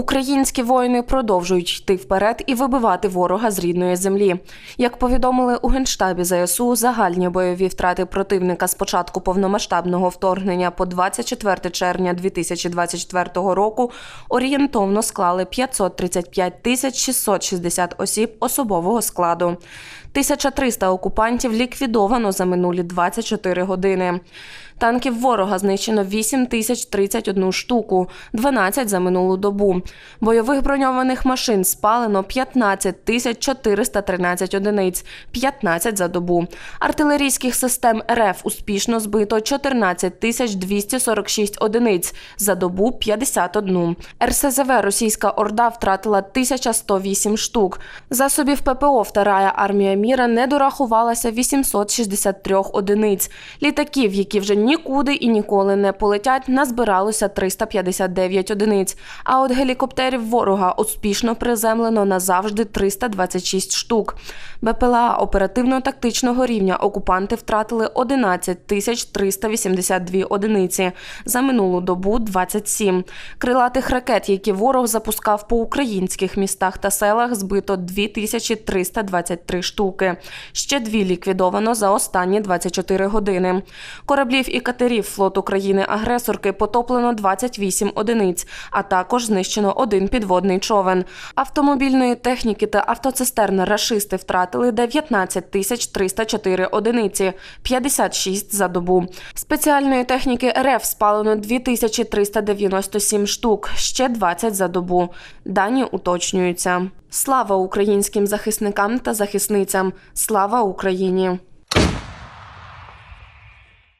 Українські воїни продовжують йти вперед і вибивати ворога з рідної землі. Як повідомили у генштабі ЗСУ, загальні бойові втрати противника з початку повномасштабного вторгнення по 24 червня 2024 року орієнтовно склали 535 тисяч 660 осіб особового складу. 1300 окупантів ліквідовано за минулі 24 години. Танків ворога знищено 8 тисяч 31 штуку, 12 за минулу добу. Бойових броньованих машин спалено 15 тисяч 413 одиниць, 15 за добу. Артилерійських систем РФ успішно збито 14 тисяч 246 одиниць, за добу 51. РСЗВ Російська Орда втратила 1108 штук. Засобів ППО Вторая армія міра не дорахувалася 863 одиниць. Літаків, які вже нікуди і ніколи не полетять, назбиралося 359 одиниць. А от гелікоптерів ворога успішно приземлено назавжди 326 штук. БПЛА оперативно-тактичного рівня окупанти втратили 11 тисяч 382 одиниці. За минулу добу 27. Крилатих ракет, які ворог запускав по українських містах та селах, збито 2323 штуки. Ще дві ліквідовано за останні 24 години. Кораблів і катерів флоту країни-агресорки потоплено 28 одиниць, а також знищено один підводний човен. Автомобільної техніки та автоцистерни рашисти втратили 19 тисяч 304 одиниці, 56 за добу. Спеціальної техніки РФ спалено 2397 штук, ще 20 за добу. Дані уточнюються. Слава українським захисникам та захисницям! Слава Україні!